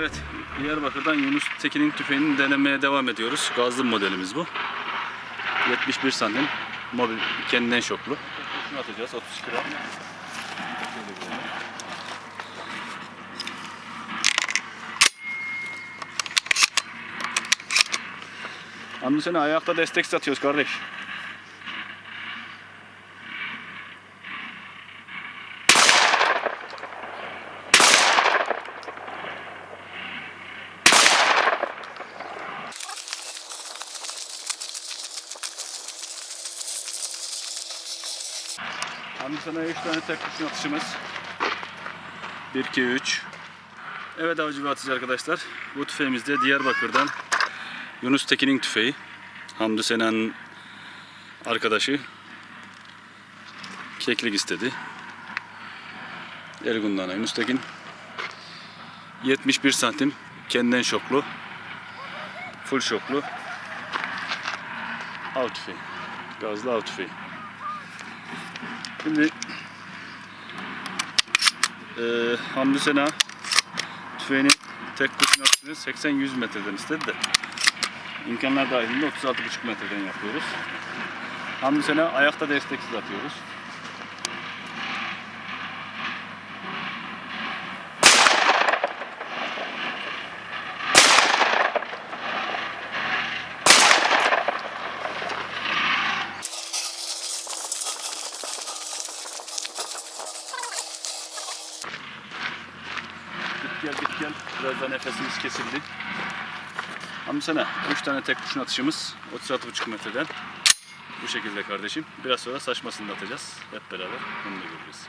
Evet, Diyarbakır'dan Yunus Tekin'in tüfeğini denemeye devam ediyoruz. Gazlı modelimiz bu. 71 santim, mobil, kendinden şoklu. Şunu atacağız, 32 gram. Seni ayakta destek satıyoruz kardeş. Hamdi sana 3 tane tek kurşun atışımız. 1, 2, 3. Evet avcı ve atıcı arkadaşlar. Bu tüfeğimiz de Diyarbakır'dan Yunus Tekin'in tüfeği. Hamdi Sena'nın arkadaşı. Keklik istedi. Ergun'dan Yunus Tekin. 71 santim. Kendinden şoklu. Full şoklu. Av tüfeği. Gazlı av tüfeği. Şimdi eee Hamdi Sena tüfeğini tek kurşun atışını 80-100 metreden istedi de imkanlar dahilinde 36,5 metreden yapıyoruz. Hamdi Sena ayakta desteksiz atıyoruz. Git gel git gel. Biraz da nefesimiz kesildi. Hamdi Sena 3 tane tek kurşun atışımız 36,5 metreden. Bu şekilde kardeşim. Biraz sonra saçmasını da atacağız. Hep beraber onu da göreceğiz.